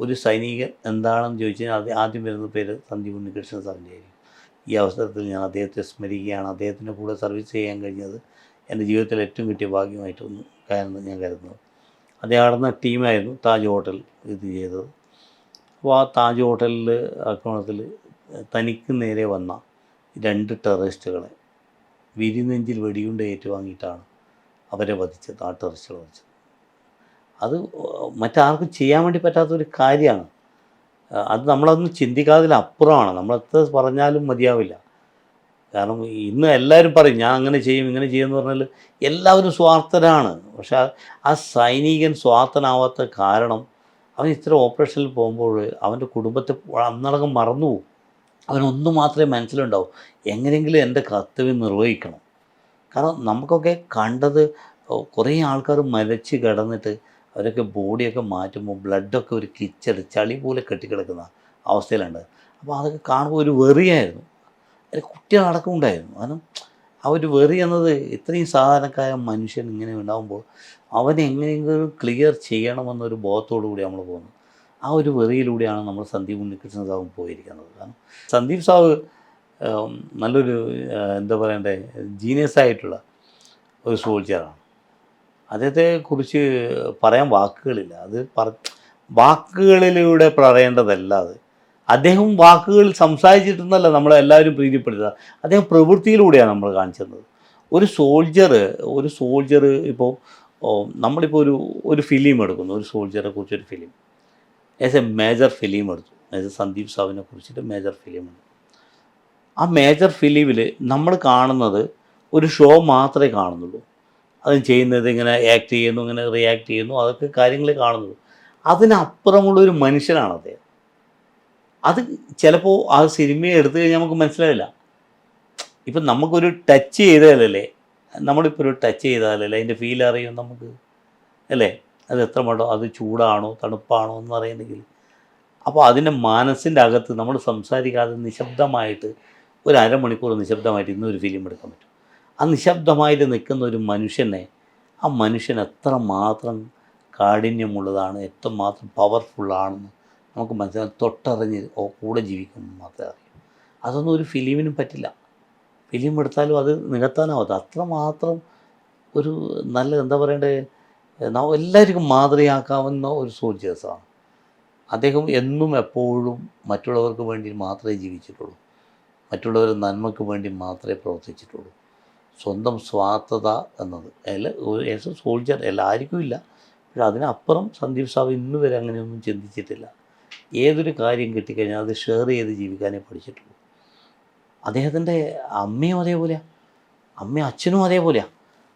ഒരു സൈനികൻ എന്താണെന്ന് ചോദിച്ചു കഴിഞ്ഞാൽ അത് ആദ്യം വരുന്ന പേര് സന്ദീപ് ഉണ്ണികൃഷ്ണൻ സാറിന്റെ ആയിരിക്കും. ഈ അവസരത്തിൽ ഞാൻ അദ്ദേഹത്തെ സ്മരിക്കുകയാണ്. അദ്ദേഹത്തിന്റെ കൂടെ സർവീസ് ചെയ്യാൻ കഴിഞ്ഞത് എന്റെ ജീവിതത്തിൽ ഏറ്റവും കിട്ടിയ ഭാഗ്യമായിട്ടൊന്നും കാരണം ഞാൻ കരുതുന്നത് അദ്ദേഹം നടന്ന ടീമായിരുന്നു താജ് ഹോട്ടൽ ഇത് ചെയ്തത്. അപ്പോൾ ആ താജ് ഹോട്ടലിൽ ആക്രമണത്തിൽ തനിക്ക് നേരെ വന്ന രണ്ട് ടെററിസ്റ്റുകളെ വിരിനെഞ്ചിൽ വെടിയുണ്ട ഏറ്റുവാങ്ങിയിട്ടാണ് അവരെ വധിച്ചത്. ആ ടെററിസ്റ്റുകളെ വധിച്ചത്. അത് മറ്റാർക്കും ചെയ്യാൻ വേണ്ടി പറ്റാത്തൊരു കാര്യമാണ്. അത് നമ്മളതൊന്നും ചിന്തിക്കാതിലപ്പുറമാണ് നമ്മളെത്ര പറഞ്ഞാലും മതിയാവില്ല. കാരണം ഇന്ന് എല്ലാവരും പറയും ഞാൻ അങ്ങനെ ചെയ്യും ഇങ്ങനെ ചെയ്യുമെന്ന് പറഞ്ഞാൽ എല്ലാവരും സ്വാർത്ഥരാണ്. പക്ഷെ ആ- സൈനികൻ സ്വാർത്ഥനാവാത്ത കാരണം അവൻ ഇത്ര ഓപ്പറേഷനിൽ പോകുമ്പോൾ അവന്റെ കുടുംബത്തെ അന്നടക്കം മറന്നു പോകും അവനൊന്നു മാത്രമേ മനസ്സിലുണ്ടാവൂ. എങ്ങനെയെങ്കിലും എന്റെ കർത്തവ്യം നിർവഹിക്കണം. കാരണം നമുക്കൊക്കെ കണ്ടത് കുറേ ആൾക്കാർ മരച്ച് കിടന്നിട്ട് അവരൊക്കെ ബോഡിയൊക്കെ മാറ്റുമ്പോൾ ബ്ലഡൊക്കെ ഒരു കിച്ചട് ചളി പോലെ കെട്ടിക്കിടക്കുന്ന അവസ്ഥയിലുണ്ട്. അപ്പോൾ അതൊക്കെ കാണുമ്പോൾ ഒരു വെറിയായിരുന്നു. അതിൽ കുട്ടികളടക്കം ഉണ്ടായിരുന്നു കാരണം ആ ഒരു വെറി എന്നത് ഇത്രയും സാധാരണക്കായ മനുഷ്യൻ ഇങ്ങനെ ഉണ്ടാകുമ്പോൾ അവനെ എങ്ങനെയെങ്കിലും ക്ലിയർ ചെയ്യണമെന്നൊരു ബോധത്തോടു കൂടി നമ്മൾ പോകുന്നു ആ ഒരു വെറിയിലൂടെയാണ് നമ്മൾ സന്ദീപ് ഉണ്ണികൃഷ്ണൻ സാവും പോയിരിക്കുന്നത്. കാരണം സന്ദീപ് സാവ് നല്ലൊരു എന്താ പറയണ്ടേ ജീനിയസ് ആയിട്ടുള്ള ഒരു സോൾജറാണ് അദ്ദേഹത്തെ കുറിച്ച് പറയാൻ വാക്കുകളില്ല. അത് പറ വാക്കുകളിലൂടെ പറയേണ്ടതല്ല അത്. അദ്ദേഹം വാക്കുകൾ സംസാരിച്ചിട്ടൊന്നല്ല നമ്മളെല്ലാവരും പ്രീതിപ്പെടുത്തുക. അദ്ദേഹം പ്രവൃത്തിയിലൂടെയാണ് നമ്മൾ കാണിച്ചത്. ഒരു സോൾജർ ഒരു സോൾജർ ഇപ്പോൾ നമ്മളിപ്പോൾ ഒരു ഒരു ഫിലിം എടുക്കുന്നു. ഒരു സോൾജറെ കുറിച്ചൊരു film as a major film എടുത്തു. എ സന്ദീപ് സാവിനെ കുറിച്ചിട്ട് മേജർ ഫിലിം ഉണ്ട് ആ മേജർ ഫിലിമിൽ നമ്മൾ കാണുന്നത് ഒരു ഷോ മാത്രമേ കാണുന്നുള്ളൂ. അത് ചെയ്യുന്നത് ഇങ്ങനെ ആക്ട് ചെയ്യുന്നു ഇങ്ങനെ റിയാക്ട് ചെയ്യുന്നു അതൊക്കെ കാര്യങ്ങൾ കാണുന്നു അതിനപ്പുറമുള്ള ഒരു മനുഷ്യനാണ് അദ്ദേഹം. അത് ചിലപ്പോൾ ആ സിനിമയെ എടുത്തു കഴിഞ്ഞാൽ നമുക്ക് മനസ്സിലാവില്ല. ഇപ്പം നമുക്കൊരു ടച്ച് ചെയ്താലല്ലേ നമ്മളിപ്പോൾ ഒരു ടച്ച് ചെയ്താലല്ലേ അതിന്റെ ഫീൽ അറിയും നമുക്ക്. അല്ലേ? അത് എത്ര മട്ടോ അത് ചൂടാണോ തണുപ്പാണോ എന്ന് അറിയുന്നെങ്കിൽ. അപ്പോൾ അതിന്റെ മനസ്സിന്റെ അകത്ത് നമ്മൾ സംസാരിക്കാതെ നിശബ്ദമായിട്ട് ഒരു അരമണിക്കൂർ നിശബ്ദമായിട്ട് ഇന്നൊരു ഫിലിം എടുക്കാൻ പറ്റും. ആ നിശബ്ദമായിട്ട് നിൽക്കുന്ന ഒരു മനുഷ്യനെ ആ മനുഷ്യൻ എത്ര മാത്രം കാഠിന്യമുള്ളതാണ് എത്രമാത്രം പവർഫുള്ളാണെന്ന് നമുക്ക് മനസ്സിലാക്കി തൊട്ടറിഞ്ഞ് കൂടെ ജീവിക്കുമ്പോൾ മാത്രമേ അറിയൂ. അതൊന്നും ഒരു ഫിലിമിനും പറ്റില്ല. ഫിലിം എടുത്താലും അത് നികത്താനാവാത്ത അത്രമാത്രം ഒരു നല്ല എന്താ പറയണ്ടേ എല്ലാവർക്കും മാതൃകയാക്കാവുന്ന ഒരു സോൾജേഴ്സാണ് അദ്ദേഹം എന്നും എപ്പോഴും മറ്റുള്ളവർക്ക് വേണ്ടി മാത്രമേ ജീവിച്ചിട്ടുള്ളൂ. മറ്റുള്ളവരുടെ നന്മയ്ക്ക് വേണ്ടി മാത്രമേ പ്രവർത്തിച്ചിട്ടുള്ളൂ. സ്വന്തം സ്വാർത്ഥത എന്നത്. അതിൽ ആസ് എ സോൾജർ എല്ലാവർക്കും ഇല്ല. പക്ഷെ അതിനപ്പുറം സന്ദീപ് സാബ് ഇന്ന് വരെ അങ്ങനെയൊന്നും ചിന്തിച്ചിട്ടില്ല. ഏതൊരു കാര്യം കിട്ടിക്കഴിഞ്ഞാൽ അത് ഷെയർ ചെയ്ത് ജീവിക്കാനേ പഠിച്ചിട്ടുള്ളൂ. അദ്ദേഹത്തിന്റെ അമ്മയും അതേപോലെയാണ് അമ്മയും അച്ഛനും അതേപോലെയാണ്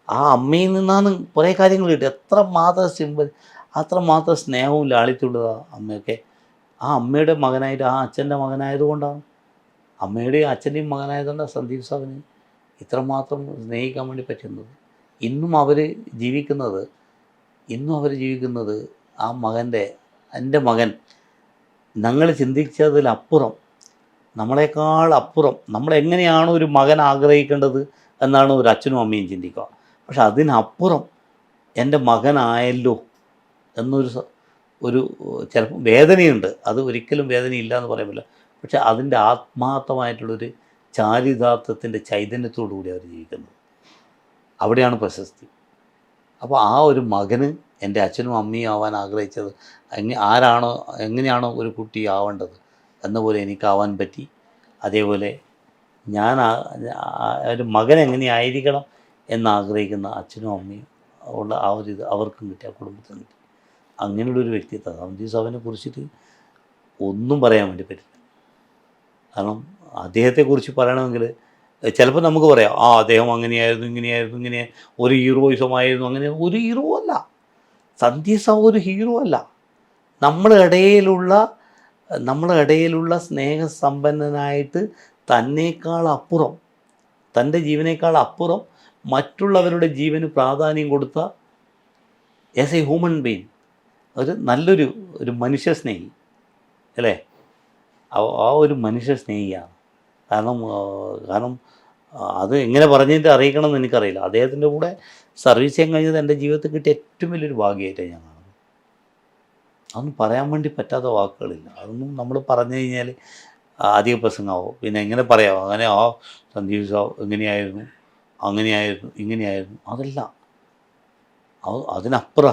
ആ അമ്മയിൽ നിന്നാണ് കുറേ കാര്യങ്ങൾ കിട്ടും എത്ര മാത്രം സിമ്പിൾ അത്ര മാത്രം സ്നേഹവും ലാളിത്യമുള്ളതാണ് അമ്മയൊക്കെ ആ അമ്മയുടെ മകനായിട്ട് ആ അച്ഛന്റെ മകനായതുകൊണ്ടാണ്. അമ്മയുടെയും അച്ഛന്റെയും മകനായതുകൊണ്ടാണ് സന്ദീപ് സാബിന് ഇത്രമാത്രം സ്നേഹിക്കാൻ വേണ്ടി പറ്റുന്നത്. ഇന്നും അവർ ജീവിക്കുന്നത് ഇന്നും അവർ ജീവിക്കുന്നത് ആ മകന്റെ എന്റെ മകൻ ഞങ്ങൾ ചിന്തിച്ചതിലപ്പുറം നമ്മളെക്കാൾ അപ്പുറം നമ്മളെങ്ങനെയാണ് ഒരു മകൻ ആഗ്രഹിക്കേണ്ടത് എന്നാണ് ഒരു അച്ഛനും അമ്മയും ചിന്തിക്കുക. പക്ഷെ അതിനപ്പുറം എന്റെ മകനായല്ലോ എന്നൊരു ഒരു ചിലപ്പോൾ വേദനയുണ്ട്. അത് ഒരിക്കലും വേദനയില്ല എന്ന് പറ്റില്ല. പക്ഷെ അതിന്റെ ആത്മാർത്ഥമായിട്ടുള്ളൊരു ചാരിതാർത്ഥത്തിന്റെ ചൈതന്യത്തോടു കൂടി അവർ ജീവിക്കുന്നത് അവിടെയാണ് പ്രശസ്തി. അപ്പോൾ ആ ഒരു മകന് എന്റെ അച്ഛനും അമ്മയും ആവാൻ ആഗ്രഹിച്ചത് എങ്ങനെ ആരാണോ എങ്ങനെയാണോ ഒരു കുട്ടി ആവേണ്ടത് എന്ന പോലെ എനിക്കാവാൻ പറ്റി. അതേപോലെ ഞാൻ ഒരു മകൻ എങ്ങനെയായിരിക്കണം എന്നാഗ്രഹിക്കുന്ന അച്ഛനും അമ്മയും ഉള്ള ആ ഒരു ഇത് അവർക്കും കിട്ടി ആ കുടുംബത്തിനും കിട്ടി. അങ്ങനെയുള്ളൊരു വ്യക്തിത്വം. സന്ദീപ് സാബിനെ കുറിച്ചിട്ട് ഒന്നും പറയാൻ വേണ്ടി പറ്റില്ല. കാരണം അദ്ദേഹത്തെക്കുറിച്ച് പറയണമെങ്കിൽ ചിലപ്പോൾ നമുക്ക് പറയാം ആ അദ്ദേഹം അങ്ങനെയായിരുന്നു ഇങ്ങനെയായിരുന്നു ഇങ്ങനെ ഒരു ഹീറോയിസമായിരുന്നു അങ്ങനെ ഒരു ഹീറോ അല്ല. സന്ധ്യസ ഒരു ഹീറോ അല്ല. നമ്മുടെ ഇടയിലുള്ള സ്നേഹസമ്പന്നനായിട്ട് തന്നേക്കാൾ അപ്പുറം തന്റെ ജീവനേക്കാൾ അപ്പുറം മറ്റുള്ളവരുടെ ജീവന് പ്രാധാന്യം കൊടുത്ത ആസ് എ ഹ്യൂമൻ ബീങ് ഒരു നല്ലൊരു ഒരു മനുഷ്യ സ്നേഹി അല്ലേ? ആ ഒരു മനുഷ്യ സ്നേഹിയാണ് കാരണം കാരണം അത് എങ്ങനെ പറഞ്ഞിട്ട് അറിയിക്കണം എന്ന് എനിക്കറിയില്ല. അദ്ദേഹത്തിന്റെ കൂടെ സർവീസ് ചെയ്യാൻ കഴിഞ്ഞത് എന്റെ ജീവിതത്തിൽ കിട്ടിയ ഏറ്റവും വലിയൊരു ഭാഗ്യമായിട്ടാണ് ഞാൻ കാണുന്നത്. അതൊന്നും പറയാൻ വേണ്ടി പറ്റാത്ത വാക്കുകളില്ല. അതൊന്നും നമ്മൾ പറഞ്ഞു കഴിഞ്ഞാൽ അധിക പ്രസംഗമാവും. പിന്നെ എങ്ങനെ പറയാമോ അങ്ങനെ ആ സന്ദീപ് സാവ് എങ്ങനെയായിരുന്നു? അങ്ങനെയായിരുന്നു ഇങ്ങനെയായിരുന്നു. അതല്ല. അത് അതിനപ്പുറ